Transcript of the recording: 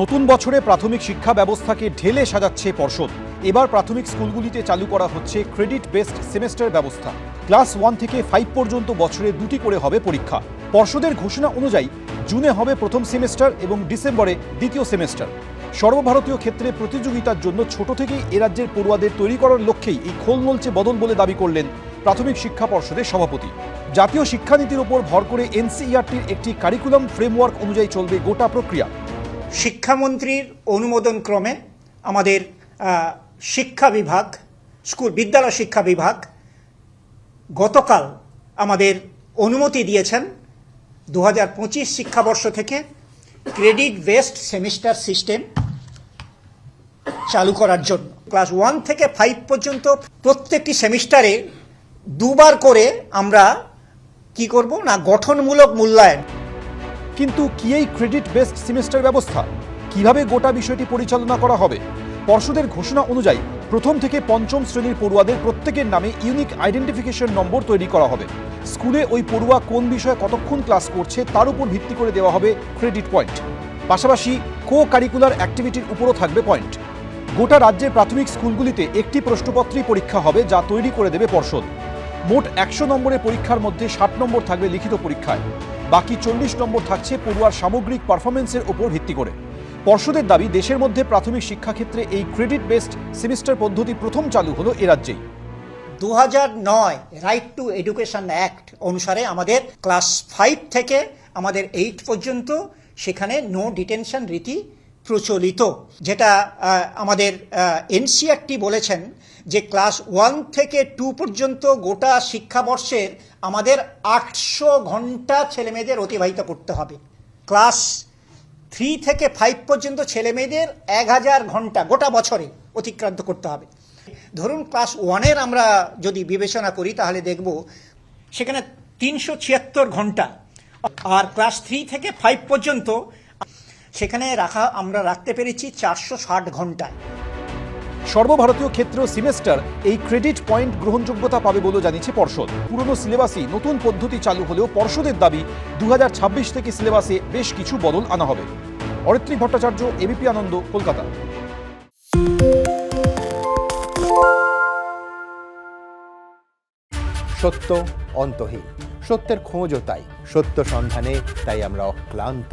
নতুন বছরে প্রাথমিক শিক্ষা ব্যবস্থাকে ঢেলে সাজাচ্ছে পর্ষদ। এবার প্রাথমিক স্কুলগুলিতে চালু করা হচ্ছে ক্রেডিট বেসড সেমেস্টার ব্যবস্থা। ক্লাস ওয়ান থেকে ফাইভ পর্যন্ত বছরে দুটি করে হবে পরীক্ষা। পর্ষদের ঘোষণা অনুযায়ী জুনে হবে প্রথম সেমেস্টার এবং ডিসেম্বরে দ্বিতীয় সেমেস্টার সর্বভারতীয় ক্ষেত্রে প্রতিযোগিতার জন্য ছোট থেকেই এ রাজ্যের পড়ুয়াদের তৈরি করার লক্ষ্যেই এই খোলমলচে বদল বলে দাবি করলেন প্রাথমিক শিক্ষা পর্ষদের সভাপতি। জাতীয় শিক্ষানীতির উপর ভর করে এনসিইআরটির একটি কারিকুলাম ফ্রেমওয়ার্ক অনুযায়ী চলবে গোটা প্রক্রিয়া। শিক্ষামন্ত্রীর অনুমোদন ক্রমে আমাদের শিক্ষা বিভাগ, স্কুল, বিদ্যালয় শিক্ষা বিভাগ গতকাল আমাদের অনুমতি দিয়েছেন দু হাজার পঁচিশ শিক্ষাবর্ষ থেকে ক্রেডিট বেসড সেমিস্টার সিস্টেম চালু করার জন্য। ক্লাস ওয়ান থেকে ফাইভ পর্যন্ত প্রত্যেকটি সেমিস্টারে দুবার করে আমরা কি করব না, গঠনমূলক মূল্যায়ন কিন্তু কি এই ক্রেডিট বেসড সেমেস্টার ব্যবস্থা? কীভাবে গোটা বিষয়টি পরিচালনা করা হবে? পর্ষদের ঘোষণা অনুযায়ী প্রথম থেকে পঞ্চম শ্রেণির পড়ুয়াদের প্রত্যেকের নামে ইউনিক আইডেন্টিফিকেশন নম্বর তৈরি করা হবে। স্কুলে ওই পড়ুয়া কোন বিষয়ে কতক্ষণ ক্লাস করছে তার উপর ভিত্তি করে দেওয়া হবে ক্রেডিট পয়েন্ট পাশাপাশি কো কারিকুলার অ্যাক্টিভিটির উপরও থাকবে পয়েন্ট গোটা রাজ্যের প্রাথমিক স্কুলগুলিতে একটি প্রশ্নপত্রই পরীক্ষা হবে যা তৈরি করে দেবে পর্ষদ। মোট একশো নম্বরের পরীক্ষার মধ্যে ষাট নম্বর থাকবে লিখিত পরীক্ষায়। বাকি চল্লিশ নম্বর থাকছে পড়ুয়ার সামগ্রিক পারফরমেন্সের উপর ভিত্তি করে। পর্ষদের দাবি, দেশের মধ্যে প্রাথমিক শিক্ষাক্ষেত্রে এই ক্রেডিট বেসড সেমিস্টার পদ্ধতি প্রথম চালু হলো এ রাজ্যেই। দু নয় রাইট টু এডুকেশন অ্যাক্ট অনুসারে আমাদের ক্লাস ফাইভ থেকে আমাদের এইট পর্যন্ত সেখানে নো ডিটেনশন রীতি প্রচলিত, যেটা আমাদের এনসিআরটি বলেছেন যে ক্লাস ওয়ান থেকে টু পর্যন্ত গোটা শিক্ষাবর্ষের আমাদের আটশো ঘণ্টা ছেলেমেয়েদের অতিবাহিত করতে হবে। ক্লাস থ্রি থেকে ফাইভ পর্যন্ত ছেলে মেয়েদের এক হাজার ঘণ্টা গোটা বছরে অতিক্রান্ত করতে হবে। ধরুন ক্লাস ওয়ানের আমরা যদি বিবেচনা করি, তাহলে দেখব সেখানে তিনশো ছিয়াত্তর ঘণ্টা, আর ক্লাস থ্রি থেকে ফাইভ পর্যন্ত সেখানে রাখা আমরা রাখতে পেরেছি চারশো ষাট ঘন্টায়। সর্বভারতীয় ক্ষেত্র সেমেস্টার এই ক্রেডিট পয়েন্ট গ্রহণযোগ্যতা পাবে বলে জানিয়েছে পর্ষদ। পুরনো সিলেবাসই নতুন পদ্ধতি চালু হলেও পর্ষদের দাবি দু হাজার ছাব্বিশ থেকে সিলেবাসে বেশ কিছু বদল আনা হবে। অরিত্রী ভট্টাচার্য এবিপি আনন্দ কলকাতা। সত্য অন্তহীন। সত্যের খোঁজও তাই। সত্য সন্ধানে তাই আমরা অক্লান্ত।